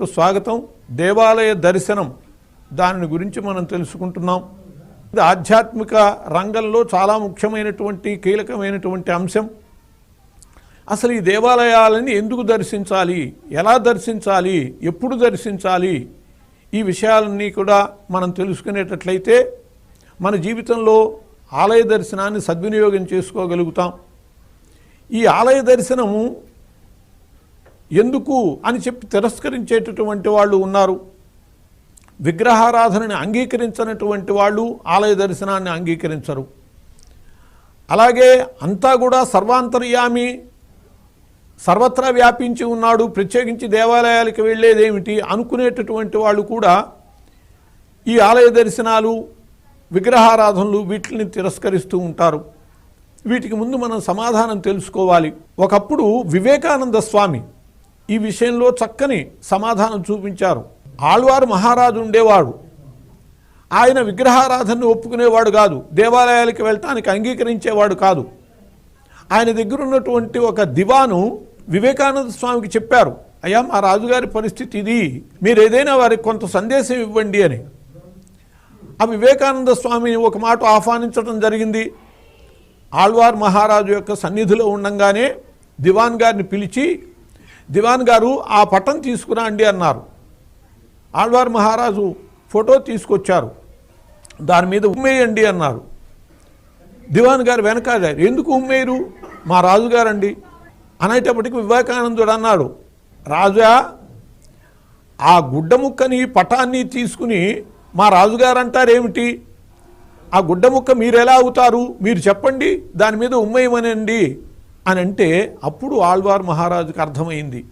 స్వాగతం దేవాలయ దర్శనం. దాని గురించి మనం తెలుసుకుంటున్నాం. ఇది ఆధ్యాత్మిక రంగంలో చాలా ముఖ్యమైనటువంటి కీలకమైనటువంటి అంశం. అసలు ఈ దేవాలయాలని ఎందుకు దర్శించాలి? ఎలా దర్శించాలి? ఎప్పుడు దర్శించాలి? ఈ విషయాలన్నీ కూడా మనం తెలుసుకునేటట్లయితే మన జీవితంలో ఆలయ దర్శనాన్ని సద్వినియోగం చేసుకోగలుగుతాం. ఈ ఆలయ దర్శనము ఎందుకు అని చెప్పి తిరస్కరించేటటువంటి వాళ్ళు ఉన్నారు. విగ్రహారాధనని అంగీకరించినటువంటి వాళ్ళు ఆలయ దర్శనాన్ని అంగీకరించరు. అలాగే అంతా కూడా సర్వాంతర్యామి సర్వత్రా వ్యాపించి ఉన్నాడు ప్రత్యేకించి దేవాలయాలకు వెళ్ళేదేమిటి అనుకునేటటువంటి వాళ్ళు కూడా ఈ ఆలయ దర్శనాలు విగ్రహారాధనలు వీటిని తిరస్కరిస్తూ ఉంటారు. వీటికి ముందు మనం సమాధానం తెలుసుకోవాలి. ఒకప్పుడు వివేకానంద స్వామి ఈ విషయంలో చక్కని సమాధానం చూపించారు. ఆళ్వారు మహారాజు ఉండేవాడు. ఆయన విగ్రహారాధనను ఒప్పుకునేవాడు కాదు. దేవాలయాలకు వెళ్ళటానికి అంగీకరించేవాడు కాదు. ఆయన దగ్గర ఉన్నటువంటి ఒక దివాను వివేకానంద స్వామికి చెప్పారు. అయ్యా మా రాజుగారి పరిస్థితి ఇది. మీరు ఏదైనా వారికి కొంత సందేశం ఇవ్వండి అని. ఆ వివేకానంద స్వామిని ఒక మాట ఆహ్వానించడం జరిగింది. ఆళ్వార్ మహారాజు యొక్క సన్నిధిలో ఉండంగానే దివాన్ గారిని పిలిచి దివాన్ గారు ఆ పట్టం తీసుకురండి అన్నారు. ఆళ్వార్ మహారాజు ఫోటో తీసుకొచ్చారు. దాని మీద ఉమ్మేయండి అన్నారు. దివాన్ గారు వెనకాడారు ఎందుకు ఉమ్మేరు మా రాజుగారండి. అనేటప్పటికి వివేకానందుడు అన్నాడు. రాజా ఆ గుడ్డ ముక్కని పటాన్ని తీసుకుని మా రాజుగారు అంటారేమిటి ఆ గుడ్డ ముక్క మీరు ఎలా అవుతారు? మీరు చెప్పండి దాని మీద ఉమ్మేయమనండి. అని అంటే అప్పుడు ఆళ్వార్ మహారాజుకు అర్థమైంది.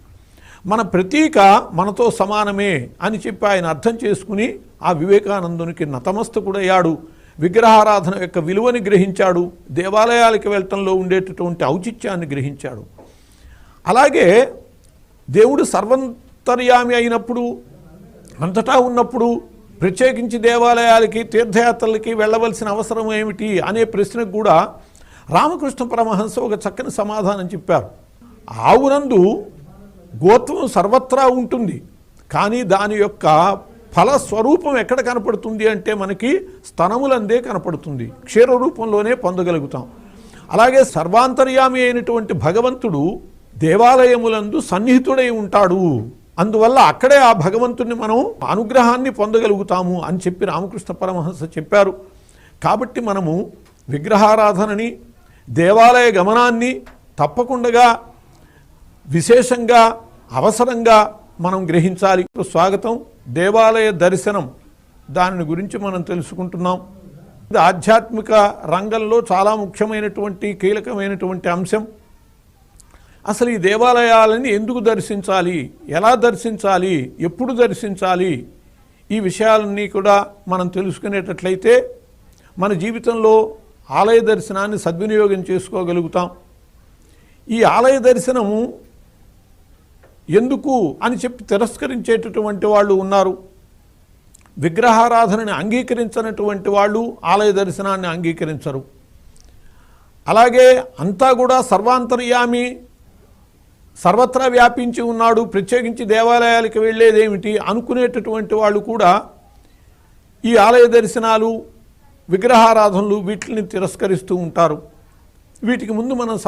మన ప్రతీక మనతో సమానమే అని చెప్పి ఆయన అర్థం చేసుకుని ఆ వివేకానందునికి నతమస్తకుడయ్యాడు విగ్రహారాధన యొక్క విలువని గ్రహించాడు. దేవాలయాలకు వెళ్ళటంలో ఉండేటటువంటి ఔచిత్యాన్ని గ్రహించాడు. అలాగే దేవుడు సర్వంతర్యామి అయినప్పుడు అంతటా ఉన్నప్పుడు ప్రత్యేకించి దేవాలయాలకి తీర్థయాత్రలకి వెళ్ళవలసిన అవసరం ఏమిటి అనే ప్రశ్నకు కూడా రామకృష్ణ పరమహంస ఒక చక్కని సమాధానం చెప్పారు. ఆవునందు గోత్వం సర్వత్రా ఉంటుంది. కానీ దాని యొక్క ఫల స్వరూపం ఎక్కడ కనపడుతుంది అంటే మనకి స్తనములందే కనపడుతుంది. క్షీర రూపంలోనే పొందగలుగుతాం. అలాగే సర్వాంతర్యామి అయినటువంటి భగవంతుడు దేవాలయములందు సన్నిహితుడై ఉంటాడు. అందువల్ల అక్కడే ఆ భగవంతుడిని మనం అనుగ్రహాన్ని పొందగలుగుతాము అని చెప్పి రామకృష్ణ పరమహంస చెప్పారు. కాబట్టి మనము విగ్రహారాధనని దేవాలయ గమనాన్ని తప్పకుండా విశేషంగా అవసరంగా మనం గ్రహించాలి. స్వాగతం దేవాలయ దర్శనం. దాని గురించి మనం తెలుసుకుంటున్నాం. ఇది ఆధ్యాత్మిక రంగంలో చాలా ముఖ్యమైనటువంటి కీలకమైనటువంటి అంశం. అసలు ఈ దేవాలయాలని ఎందుకు దర్శించాలి? ఎలా దర్శించాలి? ఎప్పుడు దర్శించాలి? ఈ విషయాలన్నీ కూడా మనం తెలుసుకునేటట్లయితే మన జీవితంలో ఆలయ దర్శనాన్ని సద్వినియోగం చేసుకోగలుగుతాం. ఈ ఆలయ దర్శనము ఎందుకు అని చెప్పి తిరస్కరించేటటువంటి వాళ్ళు ఉన్నారు. విగ్రహారాధనని అంగీకరించినటువంటి వాళ్ళు ఆలయ దర్శనాన్ని అంగీకరించరు. అలాగే అంతా కూడా సర్వాంతర్యామి సర్వత్రా వ్యాపించి ఉన్నాడు ప్రత్యేకించి దేవాలయాలకు వెళ్ళేదేమిటి అనుకునేటటువంటి వాళ్ళు కూడా ఈ ఆలయ దర్శనాలు విగ్రహారాధనలు వీటిని తిరస్కరిస్తూ ఉంటారు. వీటికి ముందు మనం